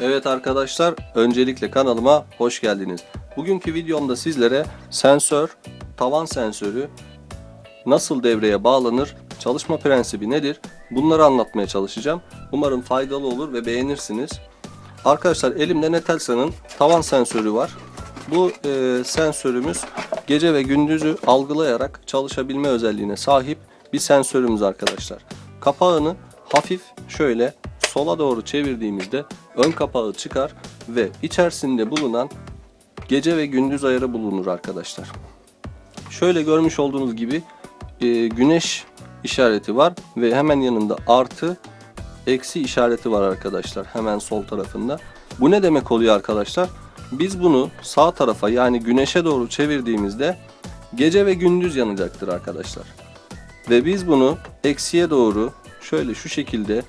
Evet arkadaşlar, öncelikle kanalıma hoş geldiniz. Bugünkü videomda sizlere sensör, tavan sensörü nasıl devreye bağlanır, çalışma prensibi nedir? Bunları anlatmaya çalışacağım. Umarım faydalı olur ve beğenirsiniz. Arkadaşlar elimde Netelsa'nın tavan sensörü var. Bu e, sensörümüz gece ve gündüzü algılayarak çalışabilme özelliğine sahip bir sensörümüz arkadaşlar. Kapağını hafif şöyle sola doğru çevirdiğimizde ön kapağı çıkar ve içerisinde bulunan gece ve gündüz ayarı bulunur arkadaşlar. Şöyle görmüş olduğunuz gibi e, güneş işareti var ve hemen yanında artı eksi işareti var arkadaşlar hemen sol tarafında. Bu ne demek oluyor arkadaşlar? Biz bunu sağ tarafa yani güneşe doğru çevirdiğimizde gece ve gündüz yanacaktır arkadaşlar. Ve biz bunu eksiye doğru şöyle şu şekilde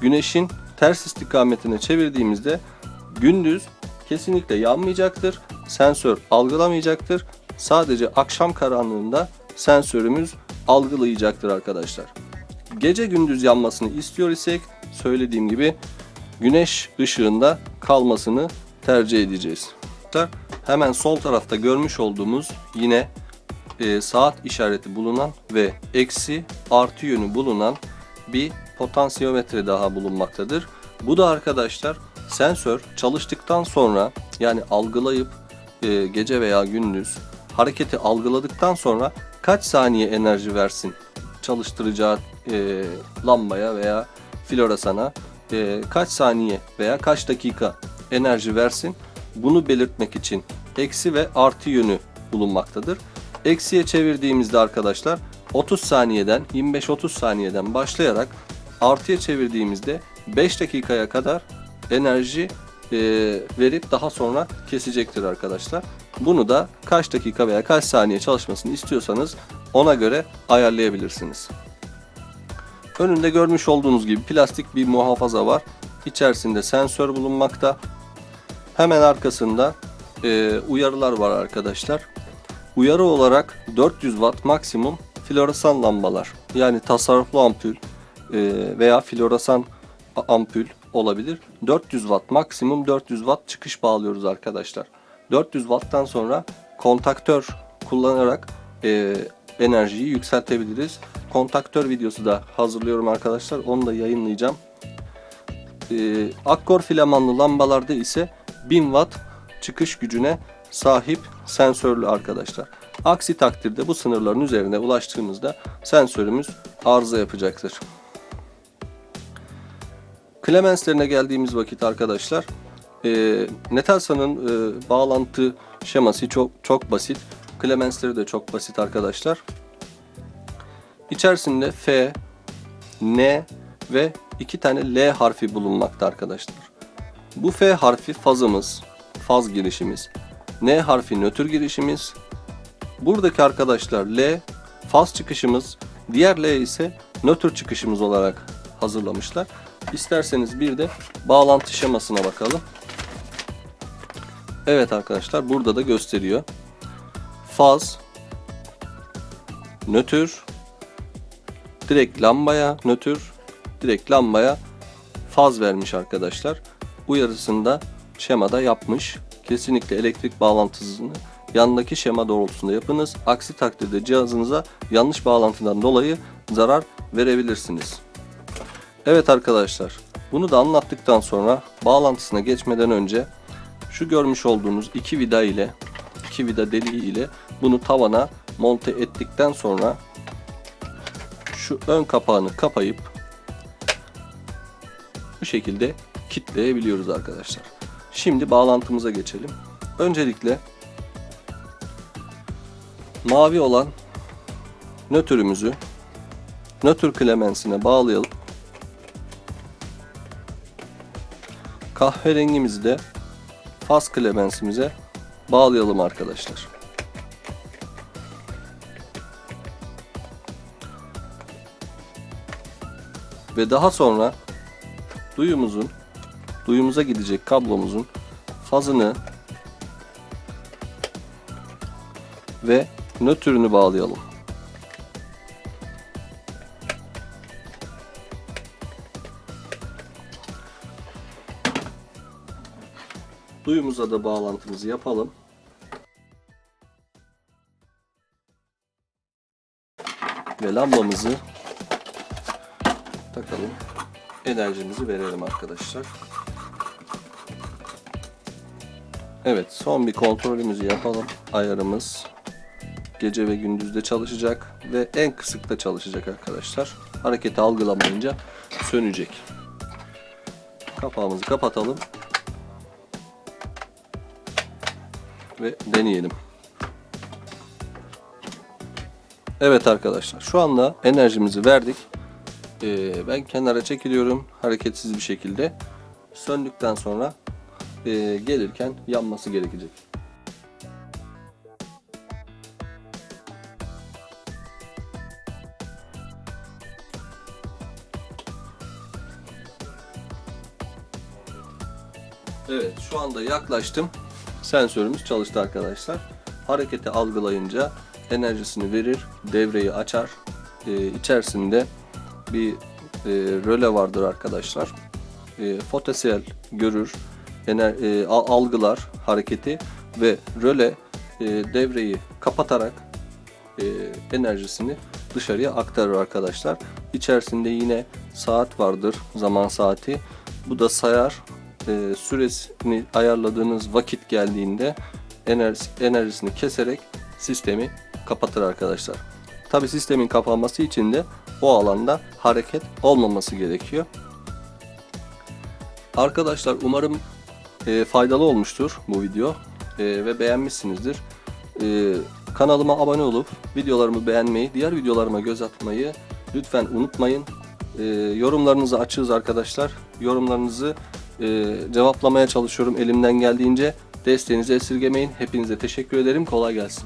güneşin ters istikametine çevirdiğimizde gündüz kesinlikle yanmayacaktır. Sensör algılamayacaktır. Sadece akşam karanlığında sensörümüz algılayacaktır arkadaşlar. Gece gündüz yanmasını istiyor isek söylediğim gibi güneş ışığında kalmasını tercih edeceğiz. Hemen sol tarafta görmüş olduğumuz yine e, saat işareti bulunan ve eksi artı yönü bulunan bir potansiyometre daha bulunmaktadır. Bu da arkadaşlar sensör çalıştıktan sonra yani algılayıp e, gece veya gündüz hareketi algıladıktan sonra kaç saniye enerji versin çalıştıracağı e, lambaya veya floresana e, kaç saniye veya kaç dakika enerji versin bunu belirtmek için eksi ve artı yönü bulunmaktadır. Eksiye çevirdiğimizde arkadaşlar 30 saniyeden 25-30 saniyeden başlayarak artıya çevirdiğimizde 5 dakikaya kadar enerji e, verip daha sonra kesecektir arkadaşlar. Bunu da kaç dakika veya kaç saniye çalışmasını istiyorsanız ona göre ayarlayabilirsiniz. Önünde görmüş olduğunuz gibi plastik bir muhafaza var. İçerisinde sensör bulunmakta. Hemen arkasında e, uyarılar var arkadaşlar. Uyarı olarak 400 watt maksimum floresan lambalar yani tasarruflu ampul e, veya floresan ampul olabilir. 400 watt maksimum 400 watt çıkış bağlıyoruz arkadaşlar. 400 watttan sonra kontaktör kullanarak e, enerjiyi yükseltebiliriz. Kontaktör videosu da hazırlıyorum arkadaşlar. Onu da yayınlayacağım. E, akkor filamanlı lambalarda ise 1000 watt çıkış gücüne sahip sensörlü arkadaşlar. Aksi takdirde bu sınırların üzerine ulaştığımızda sensörümüz arıza yapacaktır. Clemens'lerine geldiğimiz vakit arkadaşlar e, Netelsa'nın e, bağlantı şeması çok çok basit. Clemens'leri de çok basit arkadaşlar. İçerisinde F, N ve iki tane L harfi bulunmakta arkadaşlar. Bu F harfi fazımız, faz girişimiz. N harfi nötr girişimiz. Buradaki arkadaşlar L faz çıkışımız, diğer L ise nötr çıkışımız olarak hazırlamışlar. İsterseniz bir de bağlantı şemasına bakalım. Evet arkadaşlar burada da gösteriyor. Faz, nötr, direkt lambaya nötr, direkt lambaya faz vermiş arkadaşlar. Uyarısını da şemada yapmış. Kesinlikle elektrik bağlantısını yanındaki şema doğrultusunda yapınız. Aksi takdirde cihazınıza yanlış bağlantıdan dolayı zarar verebilirsiniz. Evet arkadaşlar bunu da anlattıktan sonra bağlantısına geçmeden önce şu görmüş olduğunuz iki vida ile iki vida deliği ile bunu tavana monte ettikten sonra şu ön kapağını kapayıp bu şekilde kitleyebiliyoruz arkadaşlar. Şimdi bağlantımıza geçelim. Öncelikle mavi olan nötrümüzü nötr klemensine bağlayalım. Kahverengimizi de faz klemensimize bağlayalım arkadaşlar. Ve daha sonra duyumuzun duyumuza gidecek kablomuzun fazını ve nötrünü bağlayalım. Duyumuza da bağlantımızı yapalım. Ve lambamızı takalım. Enerjimizi verelim arkadaşlar. Evet son bir kontrolümüzü yapalım. Ayarımız gece ve gündüzde çalışacak ve en kısıkta çalışacak arkadaşlar. Hareketi algılamayınca sönecek. Kapağımızı kapatalım. Ve deneyelim. Evet arkadaşlar şu anda enerjimizi verdik. Ee, ben kenara çekiliyorum hareketsiz bir şekilde. Söndükten sonra e, gelirken yanması gerekecek. Evet şu anda yaklaştım. Sensörümüz çalıştı arkadaşlar. Hareketi algılayınca enerjisini verir, devreyi açar. Ee, içerisinde bir e, röle vardır arkadaşlar. E, fotosel görür, ener, e, al- algılar hareketi ve röle e, devreyi kapatarak e, enerjisini dışarıya aktarır arkadaşlar. İçerisinde yine saat vardır, zaman saati. Bu da sayar. E, süresini ayarladığınız vakit geldiğinde enerjisi, enerjisini keserek sistemi kapatır arkadaşlar. Tabi sistemin kapanması için de o alanda hareket olmaması gerekiyor. Arkadaşlar umarım e, faydalı olmuştur bu video e, ve beğenmişsinizdir. E, kanalıma abone olup videolarımı beğenmeyi, diğer videolarıma göz atmayı lütfen unutmayın. E, yorumlarınızı açığız arkadaşlar. Yorumlarınızı e, cevaplamaya çalışıyorum elimden geldiğince. Desteğinizi esirgemeyin. Hepinize teşekkür ederim. Kolay gelsin.